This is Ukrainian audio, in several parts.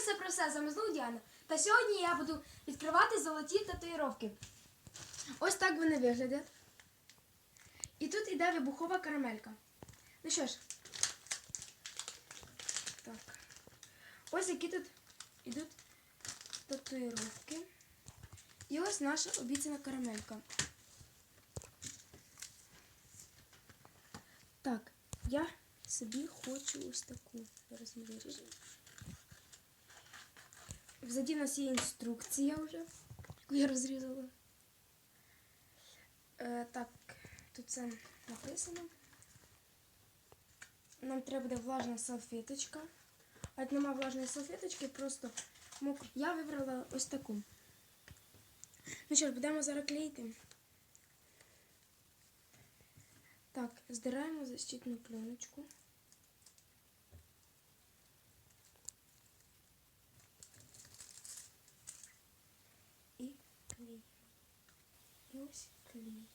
все про все, з знову Діана. Та сьогодні я буду відкривати золоті татуїровки. Ось так вони виглядять. І тут іде вибухова карамелька. Ну що ж. Так. Ось які тут ідуть татуїровки. І ось наша обіцяна карамелька. Так, я собі хочу ось таку. Виріжемо. Взаді у нас є інструкція вже, яку я розрізала. Е, так, тут це написано. Нам треба буде влажна салфеточка. А як немає влажної салфеточки, просто мокро. Я вибрала ось таку. Ну що ж, будемо зараз клеїти. Так, здираємо защитну пленочку. І клеїмо. І ось клеїмо.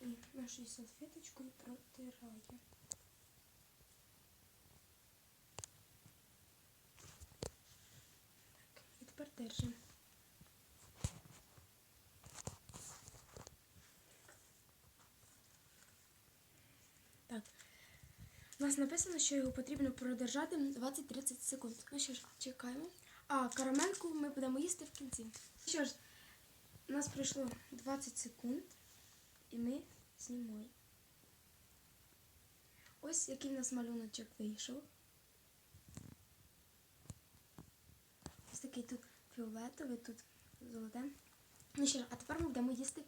І нашою салфеточкою протираємо. Так, і тепер держимо. Так. У нас написано, що його потрібно продержати 20-30 секунд. Ну що ж, чекаємо. А карамельку ми будемо їсти в кінці. Що ж, у нас пройшло 20 секунд, і ми знімаємо. Ось який в нас малюночок вийшов. Ось такий тут фіолетовий, тут золоте. Ну ж, а тепер ми будемо їсти